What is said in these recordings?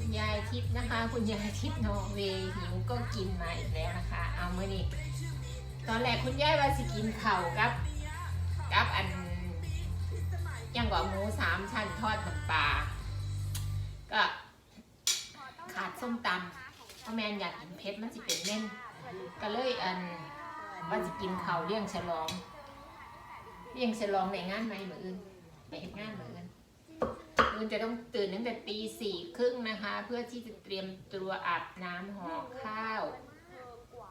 คุณยายทิพย์นะคะ คุณยายทิพย์นอร์เวย์หิวก็กินมาอีกแล้วนะคะ เอามื่อนี้ตอนแรกคุณยายว่าสิกินเข่ากับกับอันยังกว่าหมูสามชั้นทอดน้ำปลาก็ขาดส้มตำเพราะแมนอยากกินเผ็ดมันสิเป็นเม่นก็เลยอันว่าสิกินเข้าเลี้ยงฉลองเลี้ยงฉลองในงานไหมเหมืออื่นไปเห็นงานมืออื่น คุณจะต้องตื่นตั้งแต่ตีสี่ครึ่งนะคะ เพื่อที่จะเตรียมตัวอาบน้ำห่อข้าว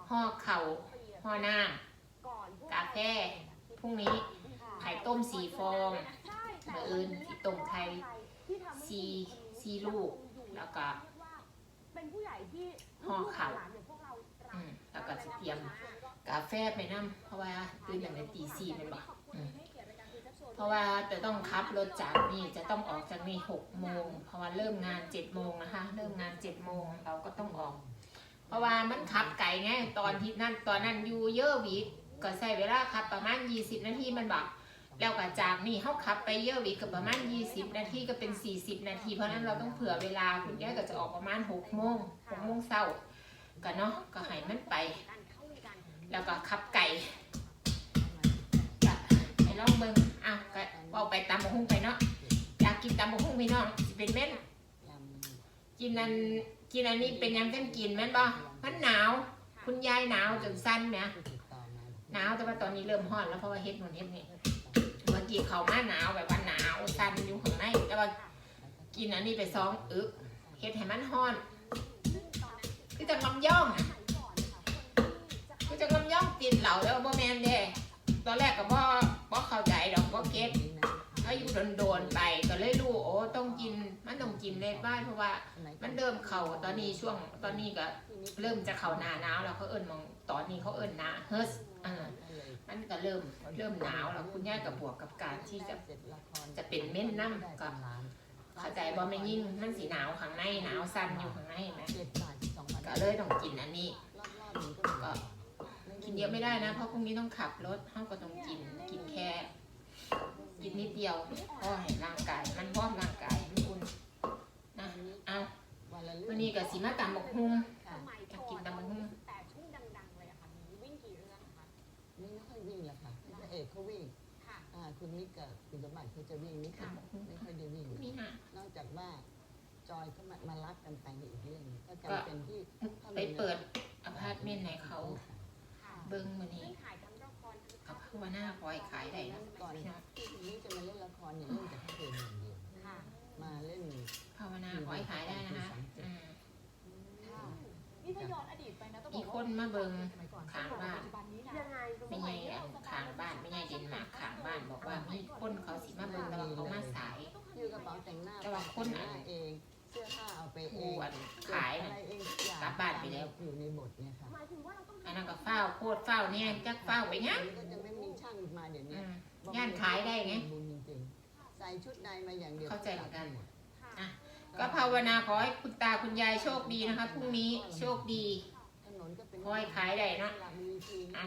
ห่อเข่าห่อหน้ากาแฟพรุ่งนี้ไข่ต้มสีฟองเมื่ออื่นที่ต้มไข่สีสีลูก แล้วก็ห่อเข่าอืมแล้วก็จะเตรียมกาแฟไปน้ำเพราะว่าตื่นตั้งแต่ตีสี่เป็นบ่อืม เพราะว่าจะต้องขับรถจากนี่จะต้องออกจากนี่หกโมงเพราะว่าเริ่มงานเจ็ดโมงนะคะ เริ่มงานเจ็ดโมงเราก็ต้องออก เพราะว่ามันขับไก่ไงตอนที่นั่นตอนนั้นอยู่เยอะวิกก็ใช้เวลาขับประมาณ 20 นาทีมันบอกแล้วก็จากนี่เขาขับไปเยอะวิกก็ประมาณ 20 นาทีก็เป็น 40 นาที เพราะนั้นเราต้องเผื่อเวลาคุณย่าก็จะออกประมาณ6โมง6โมงเช้าก็เนาะก็ให้มันไป แล้วก็ขับไก่ ลองเบิ่งอะก็เอาไปตามบะฮุ่งไปเนาะอยากกินตามบะฮุ่งพี่น้องสิเป็นเม็ดกินอันกินอันนี้เป็นยังกันกินแม่นบ่มันหนาว คุณยายหนาวจนสั้นแหมหนาวแต่ว่าตอนนี้เริ่มร้อนแล้วเพราะว่าเฮ็ดนู่นเฮ็ดนี่เมื่อกี้เขามาหนาวแบบว่าหนาวสั้นอยู่ข้างในแต่ว่ากินอันนี้ไปสองอึกเฮ็ดให้มันร้อนคือจังลำย่องอะคือจังลำย่องติดเหล่าแล้วบ่แมนเด้ตอนแรกก็บ่ บ่เข้าใจดอกบ่เก็ตอายุโดนๆไปก็เลยรู้โอ้ต้องกินมันต้องกินเลยบ้านเพราะว่ามันเริ่มเข่าตอนนี้ช่วงตอนนี้ก็เริ่มจะเข่าหนาหนาวแล้วเขาเอิ้นมองตอนนี้เขาเอิ้นหนาเฮิร์สอ่ามันก็เริ่มเริ่มหนาวแล้วคุณย่ากับบวกกับการที่จะจะเป็นเม่นน้ำก็เข้าใจบ่ไม่ยิ่งมันสีหนาวข้างในหนาวสั่นอยู่ข้างในนะก็เลยต้องกินอันนี้ก็ กินเยอะไม่ได้นะ เพราะพรุ่งนี้ต้องขับรถเขาก็ต้องกิน กินแค่ กินนิดเดียวเพราะให้ร่างกาย มันพร้อมร่างกายมันอุ่นนะเอาวันนี้ก็สีมาตำบักฮุ่งอยากกินตำบักหุ่งแต่ช่วงดังๆเลยอะค่ะมีวิ่งกี่เรื่องคะนี่ไม่ค่อยวิ่งหรอกค่ะพระเอกเขาวิ่งค่ะอ่าคุณนิกกับคุณสมบัติเขาจะวิ่งนิกตำบักฮุ่งไม่ค่อยได้วิ่งนี่นะนอกจากว่าจอยเขามามารับกันไปในอีกเรื่องหนึ่งก็ก็จำเป็นที่ไปเปิดอพาร์ตเมนต์ให้เขาค่ะ เบิ้งมานี่ซึ่งขายทั้งละครทั้งกับภาวนาคอยขายได้นะก่อนพี่น้องที่คุณนิกจะมาเล่นละครเนี่ยเล่นแต่พระเอกอย่างเดียวค่ะมาเล่นภาวนาคอยขายได้นะคะอืมค่ะนี่ถ้าย้อนอดีตไปนะต้องบมีอกคว่านมาเบิ่งสมัยก่อนข้างบ้านปัจจุบันนี้นะยังไงไม่ใช่อันข้างบ้านไม่ใช่เดนมาร์กข้างบ้านบอกว่ามีคนเขาสิมาเบิ่งแต่ว่าเขามาสายยือกระเป๋าแต่งหน้าแต่ว่าคนอะแต่งหาเองเสื้อผ้าเอาไปเอผู้งอันขายอะน่ะ ลับบ้านไปแล้วอยู่ในบทเนี่ยค่ะหมายถึงว่าเราต้องอันนั้นก็เฝ้าโคตรเฝ้าเนี่ยจักเฝ้าไปยังก็จะไม่มีช่างมาเดี๋ยวอืนี้มงานขายได้ไงบุญจริงๆใส่ชุดในมาอย่างเดียวเข้าใจเหมือนกันค่ะก็ภาวนาขอให้คุณตาคุณยายโชคดีนะคะพรุ่งนี้โชคดีถนนก็เป็นขอให้ขายได้เนอะวลมีทีอะ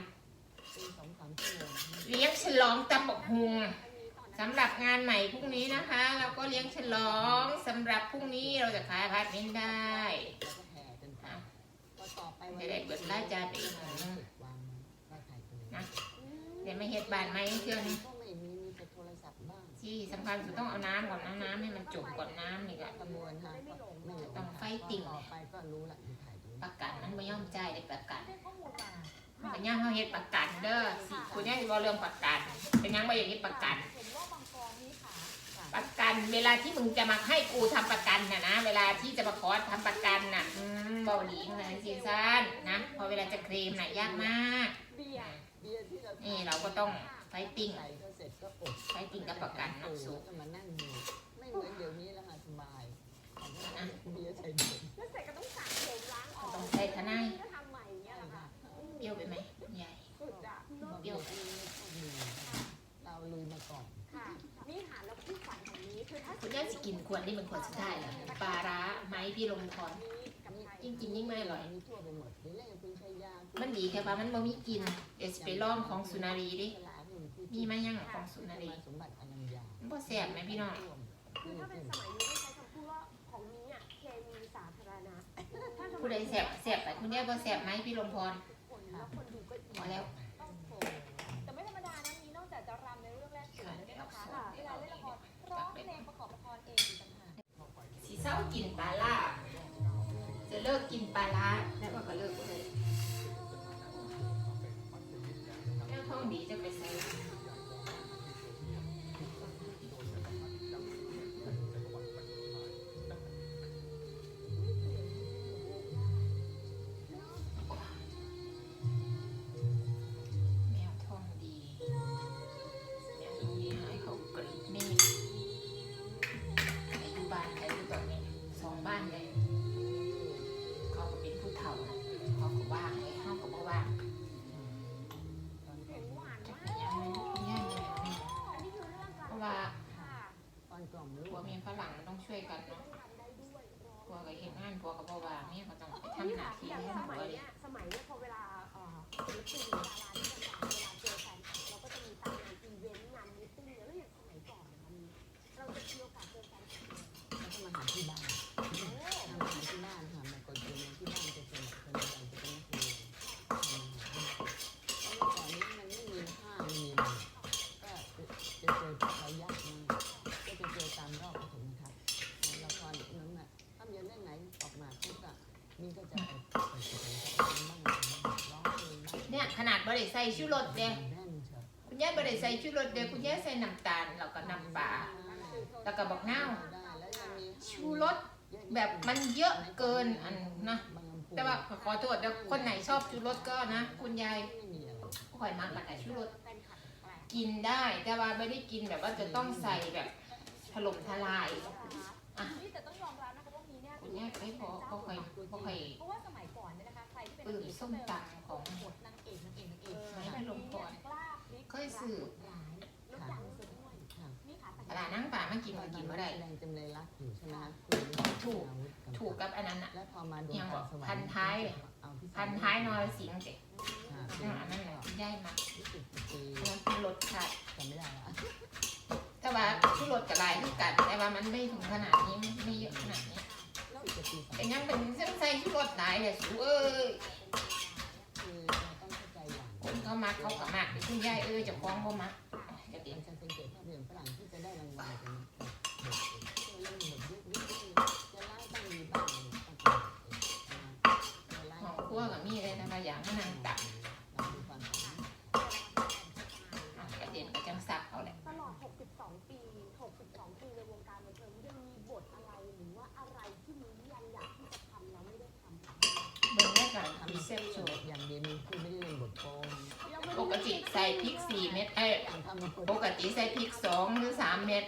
เป็นสองสามชั่วโมงเลี้ยงฉลองตำบักฮุงสำหรับงานใหม่พรุ่งนี้นะคะ เราก็เลี้ยงฉลองสำหรับพรุ่งนี้เราจะขายอพาร์ตเมนต์ได้ พอต่อไปจะได้เปิดราจ่ายไปอีกหน่อยนึง สิบวันก็ขายไปนะเดี๋ยวมาเฮ็ดบานไหมเชื่อนี่ก็ไม่มีมีแต่โทรศัพท์บ้างที่สำคัญคือต้องเอาน้ำก่อนนะน้ำให้มันจบก่อนน้ำนี่ก็ขบวนฮะก็ไม่หลต้องไฟติ่งต่อไปก็รู้ละที่ถ่ายตรงนี้ประกันมันไม่ย่อมใจ่ายประกันมูลมาเป็นยังเขาเฮ็ดประกันเด้อสิคุณย่าบอกเรื่องประกัน เป็นยังบ่อย่างนี้ประกัน เห็นว่าบางกองนี้ค่ะประกัน เวลาที่มึงจะมาให้กูทำประกันน่ะนะ เวลาที่จะมาขอทำประกันน่ะ อื บาหลีนะซีซั่นนะพอเวลาจะเคลมน่ะยากมาก นี่เราก็ต้องไฟติ้งไฟติ้งกับประกันนะสูแล้วก็มานั่งดูไม่เหมือนเดี๋ยวนี้แล้วค่ะสบายเบียร์ใส่เดือดแล้วเสร็จก็ต้องสระผมล้างออกต้องใช้ทนายก็ทำใหม่เงี้ยเหรอคะเปรี้ยวไปไหมใหญ่เบียร์อันนี้ไม่ชอบดูเราลุยมาก่อนค่ะนี่ค่ะแล้วผู้ฝันของนี้คือถ้าคุณย่าจะกินขวดนี่เป็นขวดสุดท้ายแล้วปลาร้าไหมพี่ลมพรนี้ กับใครยิ่งกินยิ่งไม่อร่อยมีทั่วไปหมดเดี๋ยวเล่นกับคุณชัยยาคุณมันดีแค่ว่ามันบ่มีกลินเดี๋ยวสิไปลองของสุนารีดิ มีไหมยังของสุนารี สมบัติอนัญญามันบ่แซ่บไหมพี่น้อง คือถ้าเป็นสมัยนี้ไม่ใช้คำพูดว่าของนี้อะเคมีสาเลยแสบแสบแต่คุณยายบ่แสบไหมพี่ลมพรคนแล้วคนดูก็อินพอแล้ว ต้องโผแต่ไม่ธรรมดานะมีนอกจากจะรำในเรื่องแรกอยู่แล้วเนี่ยนะคะเวลาเล่นละครร้องเพลงประกอบละครเองอีกต่างหาก สีเศร้ากินปลาล่า จะเลิกกินปลาล่าแล้วก็เลิกเลยแล้วท้องดีจะไปใส่ ก็จะเนี่ยขนาดบ่ได้ใส่ชูรสเดียวคุณยายบ่ได้ใส่ชูรสเด้คุณยายใส่น้ำตาลแล้วก็น้ำปลาแล้วก็บักเน่าวได้แล้วยังมีชูรสแบบมันเยอะเกินอันนะแต่ว่าขอโทษเดี๋ยวคนไหนชอบชูรสก็นะ คุณยายไม่อะไรข่อยมากแต่ชูรสแฟนคลับแปลกกินได้แต่ว่าไม่ได้กินแบบว่าจะต้องใส่แบบถล่มทลายอะ แต่ต้องยอมรับนะคะว่ามีเนี่ยคุณแม่ไม่พอก็ค่อยก็ค่อยเพราะว่าสมัยก่อนเนี่ยนะคะใครที่เป็นปื้มส้มตำของบทนางเอกนางเอกนางเอกไม่ได้ลงก่อนกล้าพลิกเคยสื่อร้ายแล้วดังสุดด้วยนี่ค่ะตลาดนั่งป่ามันกินมันกินไม่ได้แสดงจำเลยรักอยู่ใช่ไหมคะถูกถูกกับอันนั้นอะแล้วพอมาดูอย่างบอกสวรรค์พันท้ายเอาพี่พันท้ายนรสิงห์เด็กค่ะอันนั้นแหละย่ายมากยี่สิบปีมันเป็นรสชาติจำไม่ได้ละแต่ว่าที่รสกับลายที่กันแต่ว่ามันไม่ถึงขนาดนี้ไม่ไม่เยอะขนาดนี้ แต่ยังเป็นเส้นใส่ที่รสหนเนี่ยสูเอ้ยคนเขามักเขาก็มักแต่คุณยายเอ้ยจะคล้องเขามักจะเตียนฉันเป็นเกตภาพยนตร์ฝรั่งที่จะได้รางวัล ใส่พริกสี่เม็ดเอ้ปกติใส่พริกสองหรือสามเม็ด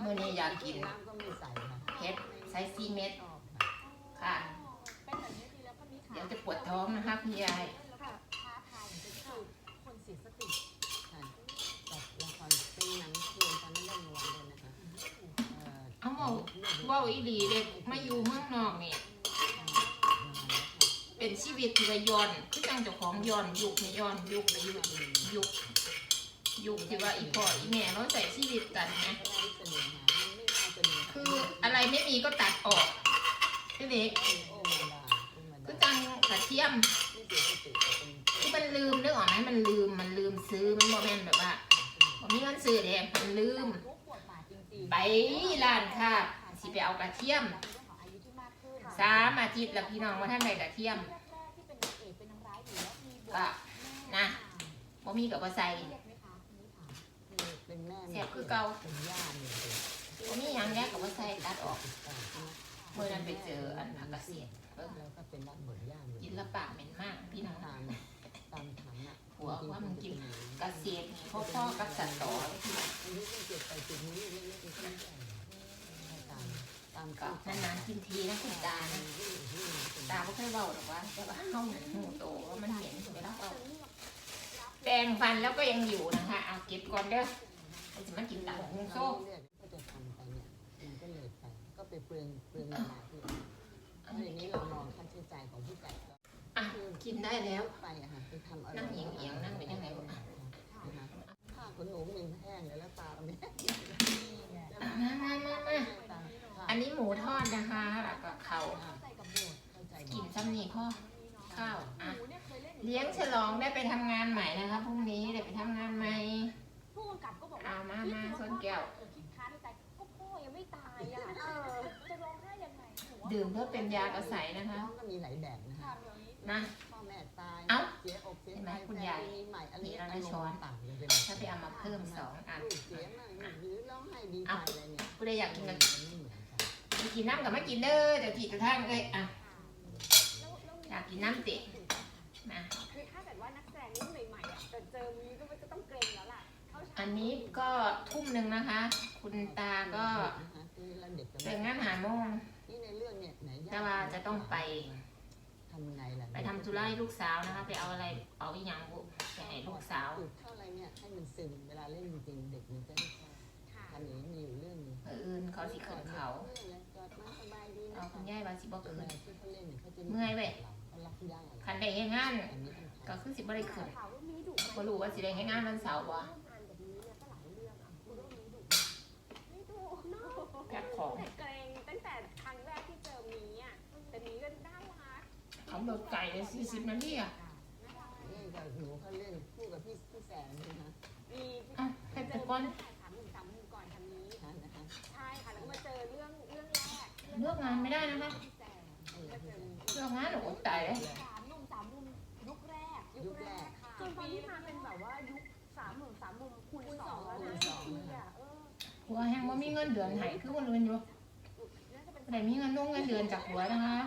เมื่อนี้อยากกินเผ็ดใส่สี่เม็ดค่ะ เดี๋ยวจะปวดท้องนะคะคุณยายเอาบอกว่าอีหลีเด็กไม่อยู่เมืองนอกเนี่ย เป็นชีวิตที่ว่าย้อนคือจังเจ้าของย้อนยุคนี่ย้อนยุคไปยุคยุคยุคที่ว่าอีพ่ออีแม่เราใส่ชีวิตกันนะคืออะไรไม่มีก็ตัดออกนี่เด็กคือจังกระเทียมคือมันลืมนึกออกไหมมันลืมมันลืมซื้อมันบ่แม่นแบบว่าบ่มีเงินซื้อเด้มันลืมทุกบทบาทจริงๆไปร้านค่ะสิไปเอากระเทียมสามอาทิตย์แล้วพี่น้องว่าท่านใดกระเทียม ก็นะบ่มีกับบ่ใส่เครียดไหมคะนี่ค่ะเป็นแม่เสียบคือเก่าเป็นย่าเนี่ยบ่มีหยังแยกกับบ่ใส่ตัดออกเมื่อนั้นไปเจออันผักกระเสียดเบิ่งแล้วก็เป็นรับบทย่าเหมือนกินและปากเหม็นมากพี่น้องตามตามฐานะหัวว่ามันกินกระเสียดนี่พ่อๆกับสัตว์ต่อเลยพี่น้องอายุตั้งเจ็ดแปดสิบนี้เล็กๆเป็นขึ้นใหญ่ตาม ตามก็นานๆกินทีนะคุณตานะตาบ่เคยเว้าหรอกว่าแต่ว่าเฮาหนูโตว่ามันเหม็นเวลาเว้าแปรงฟันแล้วก็ยังอยู่นะคะเอาเก็บก่อนเด้อเดี๋ยวจะมากินตับหุงโซ่ก็จะทำไปเนี่ยมันก็เลยไปก็ไปเปลืองเปลืองเวลาที่เพราะอย่างนี้เรามองค่าใช้จ่ายของผู้จัดก็อะกินได้แล้วไปอะค่ะไปทำอะไรนั่งเอียงๆนั่งไปยังไงวะผ้าขนหนูมันแห้งแล้วตาเนี่ยอะมามามามาอั นนี้หมูทอดนะคะแล้วก็เขาเข้าใจกับบทเข้าใจกินซ้ำนี่พ่อข้าวอะหนูเนี่ยเคยเล่นเลี้ยงฉลองได้ไปทำงานใหม่นะคะพรุ่งนี้ได้ไปทำงานใหม่ผู้กำกับก็บอกว่าเอามามาส้นแก้วเออคิดค้าในใจก็พ่อยังไม่ตายอะเออจะร้องไห้ยังไงหนูว่าดื่มเพื่อเป็นยากระใสนะคะน้องก็มีหลายแบบนะค่ะคะเดี๋ยวนี้นะพ่อแม่ตายเอ้าเสียอกเสียเห็นไหใจมคุณแฟนยายมีใหม่อะไรมีแล้วนะอารมช้อนณ์ต่างกันไปหมดถ้าไปเอามาเพิ่มสองอันลูกเสียมั่งหรือร้องไห้ดีใจอะไรเนี่ยกูได้อยากกินกัน มันไม่เหมือนกันไปกินน้ำกับไม่กินเด้อเดี๋ยวกี่กระทั่งเลยอะแล้วแล้วมีอยากกินน้ำตินะคือถ้าเกิดว่านักแสดงรุ่นใหม่ๆอะแต่เจอมีก็มันจะต้องเกรงแล้วล่ะเข้าฉากอันนี้ก็ทุ่มหนึ่งนะคะ คุณตาก็นะคะคือเราเด็กจะเจองานหาโมงนี่ในเรื่องเนี่ยไหนยกแต่ว่าจะต้องไปทำไงล่ะไปทำธุระให้ลูกสาวนะคะ ไปเอาอะไรเอาอีหยังบุไปให้ลูกสาวปลูกเท่าไรเนี่ยให้มันซึมเวลาเล่นจริงๆเด็กมันจะได้ชอบค่ะทำอย่างนี้มีอยู่เรื่องหนึงเอออื่นเขาสิขึ้นเขา คุณยายว่าสิบ่เวขึ้นลาที่เขาเล่นเนี่ยเขาจะเมื่อยเว้ยเขารักยากคันได้ให้งานอันนี้ต้องก็ทำคือสิบ่ได้ขึ้นถามว่ามีดุไหมบ่รู้ว่าสิได้ให้งานวันเสาร์บ่ร่วมงานกับนี้เนี่ยก็หลายเรื่องอะคุณว่ามีดุไหมไม่ดุเนาะแพ็คของแต่เกรงตั้งแต่ครั้งแรกที่เจอมีอะแต่มีก็น่ารักเขาเบิกไก่เลย40นาทีอะน่ารักเล่นกับหนูเขาเล่นคู่กับพี่พี่แสนด้วยนะมีอะเฮ็ดแต่ก่อนตั้งแต่สามหนึ่งสามหนึ่ เลือกงานไม่ได้นะคะพี่แสนเออก็เจอเลือกงานหนูตายเลยสามหนุ่มสามมุมยุคแรกยุคแรกค่ะจนตอนนี้มาเป็นแบบว่ายุคสามหนุ่มสามมุมคูณสองแล้วนะพี่อะเออหัวแห้งว่ามีเงินเดือนให้คือคนอื่นอยู่น่าจะเป็นแต่มีเงินลงเงินเดือนจากหัวนะคะ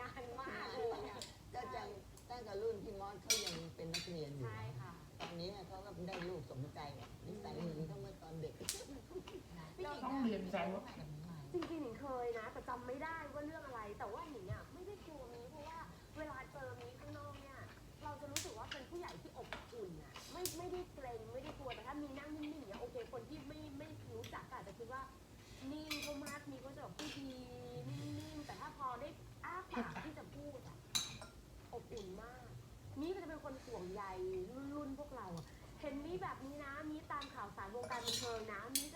นานมากเลยอะก็จะตั้งแต่รุ่นพี่มอสเขายังเป็นนักเรียนอยู่ใช่ค่ะตอนนี้เขาก็ได้ลูกสมใจนิสัยเหมือนเขาเมื่อตอนเด็กต้องเรียนใจว่า จริงๆหนิงเคยนะ แต่จำไม่ได้ว่าเรื่องอะไร แต่ว่าหนิงอะไม่ได้กลัวมีเพราะว่าเวลาเจอมีข้างนอกเนี่ย เราจะรู้สึกว่าเป็นผู้ใหญ่ที่อบอุ่นอะไม่ไม่ได้เกรงไม่ได้กลัวแต่ถ้ามีนั่งนิ่งๆเนี่ยโอเคคนที่ไม่ไม่รู้จักอาจจะคิดว่านิ่งเขามากมีก็จะแบบพูดดีนิ่งๆแต่ถ้าพอได้อ้าปากที่จะพูดอะอบอุ่นมากมีก็จะเป็นคนห่วงใยรุ่นๆพวกเราอะเห็นมีแบบนี้นะมีตามข่าวสารวงการบันเทิงนะมีจะ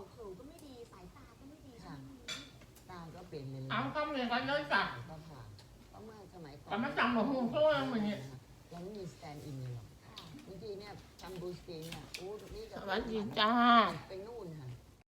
เข่าเข่าก็ไม่ดีสายตาก็ไม่ดีใช่ไหมมีตาก็เปลี่ยนเลยเอาก็เรียนกันเลยจ้ะ ก็ผ่านเพราะเมื่อสมัยก่อนแต่มาจำบอกหูเขาว่าเหมือนเนี่ยยังไม่มีสแตนด์อินเลยหรอกค่ะบางทีเนี่ยทำบูสตีนเนี่ยโอ้นี่ก็สวัสดีจ้า เป็น